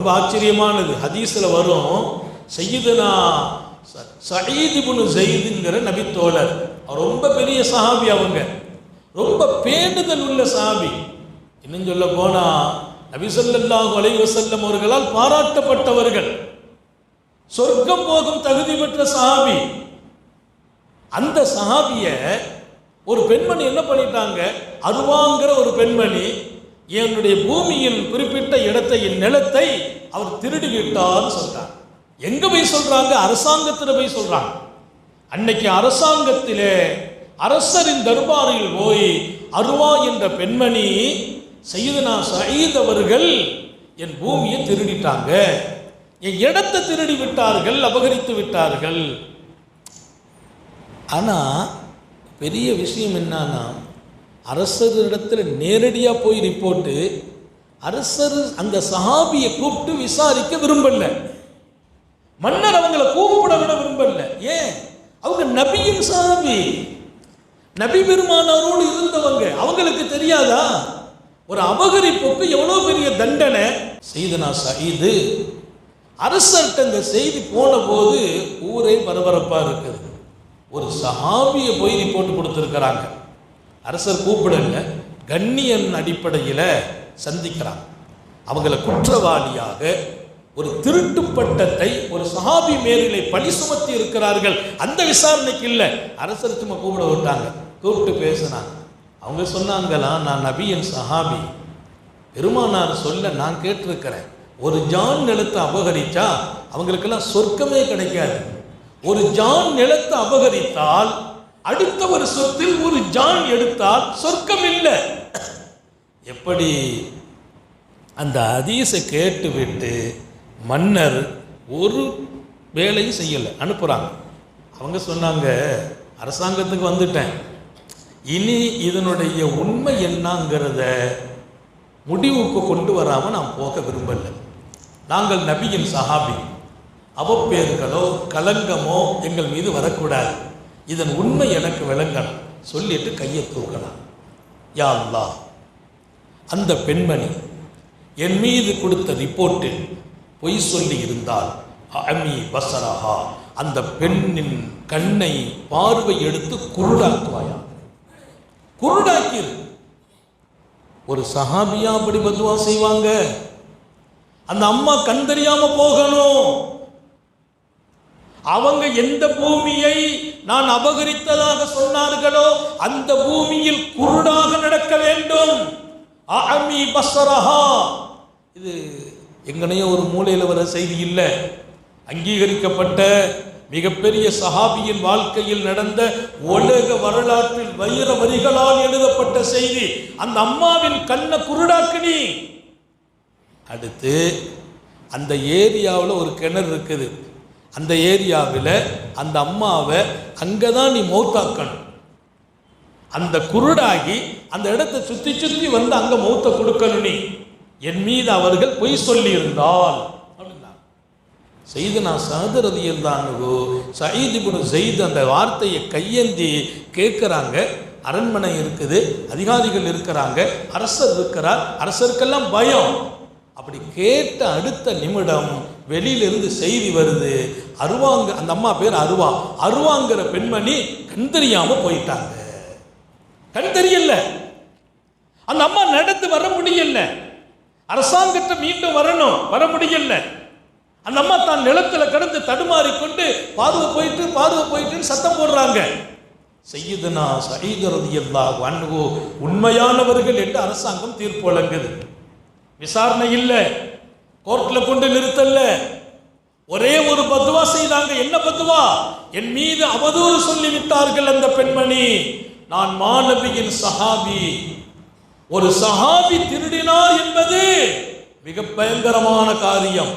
ரொம்ப ஆச்சரியமானது. ஹதீஸ்ல வரும் சையதுனா சயீது புனு ஜெயிதுங்கிற நபி தோழர் ரொம்ப பெரிய சஹாபி அவங்க. ரொம்ப பேண்டுதல் உள்ள சஹாபி. இன்னும் சொல்ல போனா நபி அலைவசல்லம் அவர்களால் பாராட்டப்பட்டவர்கள். சொர்க்கம் போகும் தகுதி பெற்ற சஹாபி. அந்த சஹாபிய ஒரு பெண்மணி என்ன பண்ணிட்டாங்க? அருவாங்கிற ஒரு பெண்மணி என்னுடைய பூமியின் குறிப்பிட்ட இடத்தை என் நிலத்தை அவர் திருடி விட்டார்னு சொல்றாங்க. எங்க போய் சொல்றாங்க? அரசாங்கத்தில் போய் சொல்றாங்க. அன்னைக்கு அரசாங்கத்திலே அரசரின் தர்பாரில் போய் அருவா என்ற பெண்மணி செய்தனா சயீத் அவர்கள் என் பூமியை திருடிட்டாங்க. என் இடத்தை திருடி விட்டார்கள் அபகரித்து விட்டார்கள். ஆனால் பெரிய விஷயம் என்னன்னா அரசரிடத்தில் நேரடியாக போய் ரிப்போர்ட்டு அரசர் அந்த சஹாபியை கூப்பிட்டு விசாரிக்க விரும்பல. மன்னர் அவங்கள கூப்பிட விட விரும்பல. ஏன்? அவங்க நபியின் சஹாபி. நபி பெருமானாரோடு இருந்தவங்க. அவங்களுக்கு தெரியாதா? ஒரு அபகரிப்புக்கு எவ்வளோ பெரிய தண்டனை? செய்தனா சயீது அரசர்கிட்ட இந்த செய்தி போன போது ஊரே பரபரப்பாக இருக்குது. ஒரு சஹாபியை போய் ரிப்போர்ட் கொடுத்துருக்கிறாங்க. அரசர் கூப்பிடல கண்ணியன் அடிப்படையில் சந்திக்கிறாங்க அவங்கள குற்றவாளியாக ஒரு திருட்டு பட்டத்தை ஒரு சஹாபி மேலிலே பழி சுமத்தி இருக்கிறார்கள். அந்த விசாரணைக்கு இல்லை. அரசர் சும்மா கூப்பிட விட்டாங்க. கூப்பிட்டு பேசினாங்க. அவங்க சொன்னாங்களா நான் நபியின் சஹாபி. பெருமானார் சொல்ல நான் கேட்டிருக்கிறேன். ஒரு ஜான் நிலத்தை அபகரித்தா அவங்களுக்கெல்லாம் சொர்க்கமே கிடைக்காது. ஒரு ஜான் நிலத்தை அபகரித்தால் அடுத்த ஒரு சொத்தில் ஒரு ஜான் எடுத்தால் சொர்க்கம் இல்லை எப்படி? அந்த ஹதீஸை கேட்டுவிட்டு மன்னர் ஒரு வேலையும் செய்யலை அனுப்புகிறாங்க அவங்க சொன்னாங்க அரசாங்கத்துக்கு வந்துட்டேன். இனி இதனுடைய உண்மை என்னங்கிறத முடிவுக்கு கொண்டு வராமல் நான் போக விரும்பலை. நாங்கள் நபியின் சஹாபி. அவப்பேர்களோ கலங்கமோ எங்கள் மீது வரக்கூடாது. இதன் உண்மை எனக்கு விளங்கணும் சொல்லிட்டு கையை தூக்கலாம். யாழ்லா அந்த பெண்மணி என் மீது கொடுத்த ரிப்போர்ட்டில் பொய் சொல்லி இருந்தால் அமி பசரஹா அந்த பெண்ணின் கண்ணை பார்வை எடுத்து குருடாக்குவாயா? குருடாக்கிரு ஒரு சஹாபியா அப்படி பதுவா செய்வாங்க. அந்த அம்மா கண் தெரியாம போகணும். அவங்க எந்த பூமியை நான் அபகரித்ததாக சொன்னார்களோ அந்த பூமியில் குருடாக நடக்க வேண்டும். அமி இது எங்கனையோ ஒரு மூலையில் வர செய்தி இல்லை. அங்கீகரிக்கப்பட்ட மிகப்பெரிய சஹாபியின் வாழ்க்கையில் நடந்த உலக வரலாற்றில் வைர வரிகளால் எழுதப்பட்ட செய்தி. அந்த அம்மாவின் கண்ணை குருடாக்கினி. அடுத்து அந்த ஏரியாவில் ஒரு கிணறு இருக்குது. அந்த ஏரியாவில் அந்த அம்மாவை அங்கே தான் நீ மௌத்தாக்கணும். அந்த குருடாகி அந்த இடத்தை சுற்றி சுற்றி வந்து அங்கே மௌத்த கொடுக்கணும் நீ. என் மீது அவர்கள் பொய் சொல்லியிருந்தால். செய்து நான் சகதரதி இருந்தானுகோ சயீதிபுன் செய்து அந்த வார்த்தையை கையேந்தி கேட்குறாங்க. அரண்மனை இருக்குது அதிகாரிகள் இருக்கிறாங்க அரசர் இருக்கிறார் அரசருக்கெல்லாம் பயம். அப்படி கேட்ட அடுத்த நிமிடம் வெளியிலிருந்து செய்தி வருது. அருவாங்க அந்த அம்மா பேர் அருவா. அருவாங்கிற பெண்மணி கண் தெரியாம போயிட்டாங்க. கண் தெரியல. அந்த அம்மா நடந்து வர முடியல. அரசாங்கத்தை மீண்டும் வரணும் வர முடியல. அந்த அம்மா தான் நிலத்துல கடந்து தடுமாறி கொண்டு பார்வை போயிட்டு பார்வை போயிட்டுன்னு சத்தம் போடுறாங்க. செய்யுதுனா சகிதரது எல்லா அன்பு உண்மையானவர்கள் என்று அரசாங்கம் தீர்ப்பு வழங்குது. விசாரணை இல்லை. கோர்ட்ல கொண்டு நிறுத்தல. ஒரே ஒரு பத்துவா செய்தாங்க. என்ன பத்துவா? என் மீது அவதூறு சொல்லிவிட்டார்கள் அந்த பெண்மணி. நான் மாணவியின் சஹாபி. ஒரு சஹாபி திருடினார் என்பது மிக பயங்கரமான காரியம்.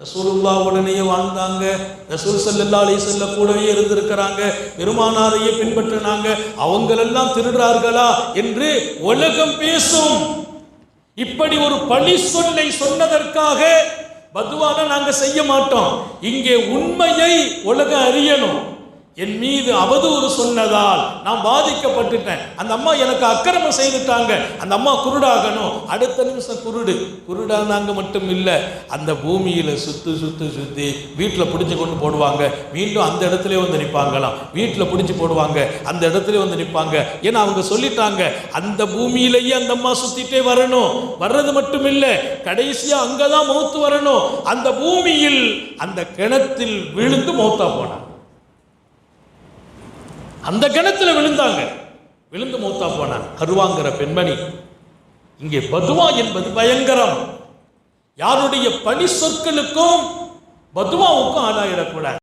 ரசூலுல்லா உடனேயே வாழ்ந்தாங்க. ரசூல் சல்லல்லா செல்ல கூடவே இருந்திருக்கிறாங்க. பெருமானாரையே பின்பற்றினாங்க. அவங்களெல்லாம் திருடுறார்களா என்று உலகம் பேசும். இப்படி ஒரு பழி சொல்லை சொன்னதற்காக பதுவான நாங்கள் செய்ய மாட்டோம். இங்கே உண்மையை உலகம் அறியணும். என் மீது அவதூறு சொன்னதால் நான் பாதிக்கப்பட்டுட்டேன். அந்த அம்மா எனக்கு அக்கிரமம் செய்துட்டாங்க. அந்த அம்மா குருடாகணும். அடுத்த நிமிஷம் குருடு. குருடானாங்க மட்டும் இல்லை அந்த பூமியில் சுத்து சுத்து சுத்தி வீட்டில் பிடிச்சி கொண்டு போடுவாங்க. மீண்டும் அந்த இடத்துல வந்து நிற்பாங்களாம் வீட்டில் பிடிச்சி போடுவாங்க. அந்த இடத்துல வந்து நிற்பாங்க ஏன்னா அவங்க சொல்லிட்டாங்க அந்த பூமியிலேயே அந்த அம்மா சுத்திட்டே வரணும். வர்றது மட்டும் இல்லை கடைசியா அங்கதான் மௌத்து வரணும். அந்த பூமியில் அந்த கிணத்தில் விழுந்து மௌத்தா போனாங்க. அந்த கணத்தில் விழுந்தாங்க. விழுந்து மூத்தா போன கருவாங்கிற பெண்மணி இங்கே பதுவா என்பது பயங்கரம். யாருடைய பணி சொற்களுக்கும் பதுவாவுக்கும் ஆளாயிடக்கூடாது.